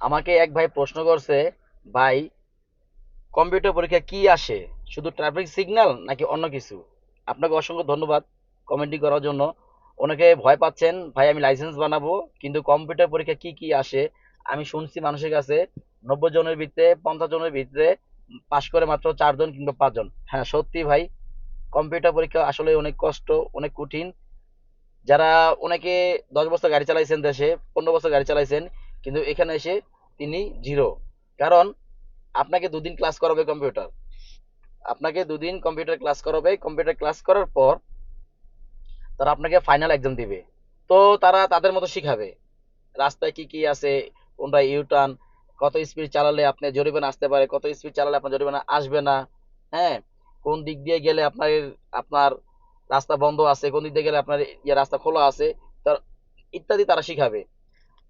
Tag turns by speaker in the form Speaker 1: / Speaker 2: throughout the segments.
Speaker 1: আমাকে এক ভাই প্রশ্ন করছে, ভাই, কম্পিউটার পরীক্ষা কি আসে? শুধু ট্রাফিক সিগন্যাল নাকি অন্য কিছু? আপনাকে অসংখ্য ধন্যবাদ কমেন্টটি করার জন্য। অনেকে ভয় পাচ্ছেন, ভাই, আমি লাইসেন্স বানাবো, কিন্তু কম্পিউটার পরীক্ষা কি কি আসে? আমি শুনছি মানুষের কাছে, নব্বই জনের ভিতরে, পঞ্চাশ জনের ভিতরে পাশ করে মাত্র চারজন কিংবা পাঁচজন হ্যাঁ সত্যি ভাই, কম্পিউটার পরীক্ষা আসলে অনেক কষ্ট, অনেক কঠিন। যারা অনেকে দশ বছর গাড়ি চালাইছেন দেশে, পনেরো বছর গাড়ি চালাইছেন কিন্তু এখানে এসে তিনি জিরো কারণ আপনাকে দুদিন ক্লাস করাবে কম্পিউটার আপনাকে দুদিন কম্পিউটার ক্লাস করাবে। কম্পিউটার ক্লাস করার পর তারা আপনাকে ফাইনাল এক্সাম দিবে। তো তারা তাদের মতো শিখাবে। রাস্তায় কি কি আছে, কোনটা ইউটার্ন কত স্পিড চালালে আপনি জরিমানা আসতে পারে, কত স্পিড চালালে আপনার জরিমানা আসবে না। হ্যাঁ কোন দিক দিয়ে গেলে আপনার আপনার রাস্তা বন্ধ আছে, কোন দিক দিয়ে গেলে আপনার ইয়ে রাস্তা খোলা আছে, তার ইত্যাদি তারা শিখাবে।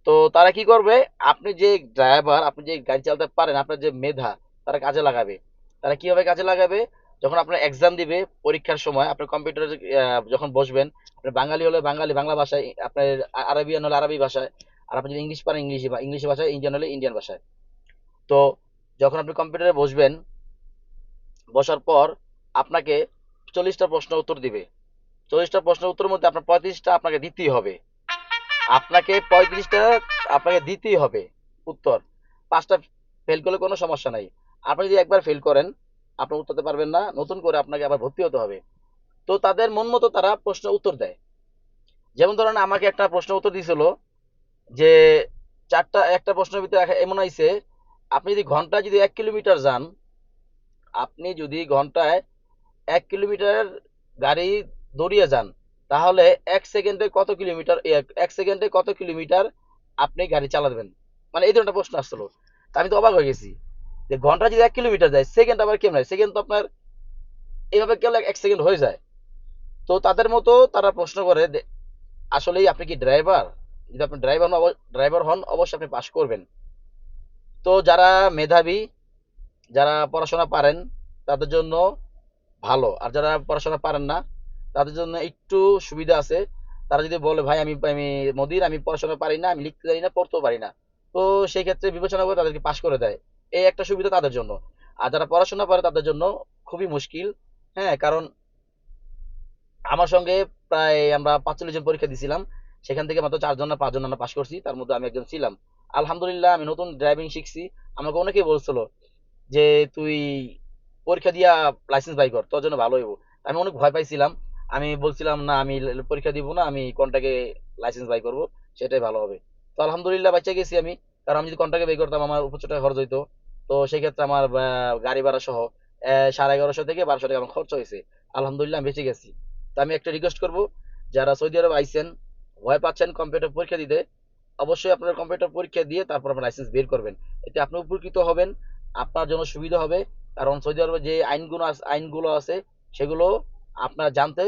Speaker 1: তো তারা কি করবে? আপনি যে ড্রাইভার আপনি যে গাড়ি চালাতে পারেন, আপনার যে মেধা, তারা কাজে লাগাবে। তারা কীভাবে কাজে লাগাবে? যখন আপনার এক্সাম দিবে পরীক্ষার সময়, আপনার কম্পিউটারে যখন বসবেন আপনি বাঙালি হলে বাঙালি, বাংলা ভাষায়, আপনার আরবিয়ান হলে আরবি ভাষায়, আর আপনি যদি ইংলিশ পারেন, ইংলিশ ইংলিশ ভাষায়, ইন্ডিয়ান হলে ইন্ডিয়ান ভাষায়। তো যখন আপনি কম্পিউটারে বসবেন, বসার পর আপনাকে চল্লিশটা প্রশ্ন উত্তর দিবে। চল্লিশটা প্রশ্নের উত্তরের মধ্যে আপনার পঁয়ত্রিশটা আপনাকে দিতেই হবে। আপনাকে পঁয়ত্রিশটা আপনাকে দিতেই হবে। উত্তর। পাঁচটা ফেল করলে কোনো সমস্যা নাই। আপনি যদি একবার ফেল করেন, আপনি উত্তরতে পারবেন না। নতুন করে আপনাকে আবার ভর্তি হতে হবে। তো তাদের মন মতো তারা প্রশ্ন উত্তর দেয়। যেমন ধরেন আমাকে একটা প্রশ্ন উত্তর দিয়েছিল যে, চারটা, একটা প্রশ্নের ভিতরে এমন আইছে, আপনি যদি ঘন্টায় যদি এক কিলোমিটার যান, আপনি যদি ঘন্টায় এক কিলোমিটার গাড়ি দৌড়িয়ে যান তাহলে এক সেকেন্ডে কত কিলোমিটার এক সেকেন্ডে কত কিলোমিটার আপনি গাড়ি চালাবেন? মানে এই ধরনের প্রশ্ন আসছিল তা আমি তো অবাক হয়ে গেছি যে ঘণ্টা যদি এক কিলোমিটার যায়, সেকেন্ড আবার কেমন সেকেন্ড তো আপনার এইভাবে গেলে এক সেকেন্ড হয়ে যায়। তো তাদের মতো তারা প্রশ্ন করে আসলেই আপনি কি ড্রাইভার যদি আপনি ড্রাইভার ড্রাইভার হন, অবশ্যই আপনি পাস করবেন। তো যারা মেধাবী, যারা পড়াশোনা পারেন, তাদের জন্য ভালো। আর যারা পড়াশোনা পারেন না তাদের জন্য একটু সুবিধা আছে। তারা যদি বলে, ভাই, আমি আমি মদির, আমি পড়াশোনা পারি না, আমি লিখতে জানি না, পড়তেও পারি না। তো সেই ক্ষেত্রে বিবেচনা করে তাদেরকে পাশ করে দেয়। এই একটা সুবিধা তাদের জন্য। আর যারা পড়াশোনা পারে তাদের জন্য খুবই মুশকিল। হ্যাঁ কারণ আমার সঙ্গে প্রায় আমরা পাঁচচল্লিশ জন পরীক্ষা দিছিলাম। সেখান থেকে মাত্র চারজন না পাঁচজন আমরা পাশ করছি। তার মধ্যে আমি একজন ছিলাম। আলহামদুলিল্লাহ, আমি নতুন ড্রাইভিং শিখছি। আমাকে অনেকেই বলছিল যে, তুই পরীক্ষা দিয়া লাইসেন্স বাই কর, তোর জন্য ভালো হইব। আমি অনেক ভয় পাইছিলাম। আমি বলছিলাম, না, আমি পরীক্ষা দিব না, আমি কন্টাকে লাইসেন্স বাই করব, সেটাই ভালো হবে। তো আলহামদুলিল্লাহ বাচ্চা গেছি আমি। কারণ আমি যদি কন্টাকে বাই করতাম, আমার উপর টাকা খরচ হইতো। তো সেই ক্ষেত্রে আমার গাড়ি ভাড়া সহ সাড়ে এগারোশো থেকে বারোশো টাকা আমার খরচ হয়েছে। আলহামদুলিল্লাহ আমি বেঁচে গেছি। তো আমি একটা রিকোয়েস্ট করব, যারা সৌদি আরব আইসেন ভয় পাচ্ছেন কম্পিউটার পরীক্ষা দিতে, অবশ্যই আপনার কম্পিউটার পরীক্ষা দিয়ে তারপর আপনার লাইসেন্স বের করবেন। এতে আপনি উপকৃত হবেন, আপনার জন্য সুবিধা হবে। কারণ সৌদি আরবে যে আইনগুলো আইনগুলো আছে, সেগুলো আপনার জানতে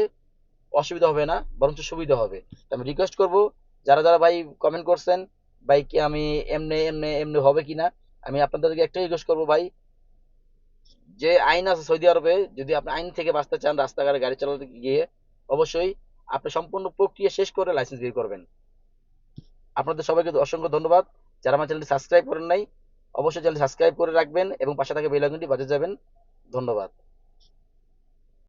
Speaker 1: অসুবিধা হবে না, বরঞ্চ সুবিধা হবে। আমি রিকোয়েস্ট করব, যারা যারা ভাই কমেন্ট করছেন, ভাই কি আমি এমনি এমনি এমনি হবে কিনা, আমি আপনাদেরকে একটাই রিকোয়েস্ট করব ভাই, যে আইন আছে সৌদি আরবে, যদি আপনি আইন থেকে বাঁচতে চান, রাস্তাঘাটে গাড়ি চালাতে গিয়ে, অবশ্যই আপনি সম্পূর্ণ প্রক্রিয়া শেষ করে লাইসেন্স বের করবেন। আপনাদের সবাইকে অসংখ্য ধন্যবাদ। যারা আমার চ্যানেলটি সাবস্ক্রাইব করেন নাই, অবশ্যই চ্যানেল সাবস্ক্রাইব করে রাখবেন এবং পাশে থাকা বেল আইকনটি বাজে যাবেন। ধন্যবাদ।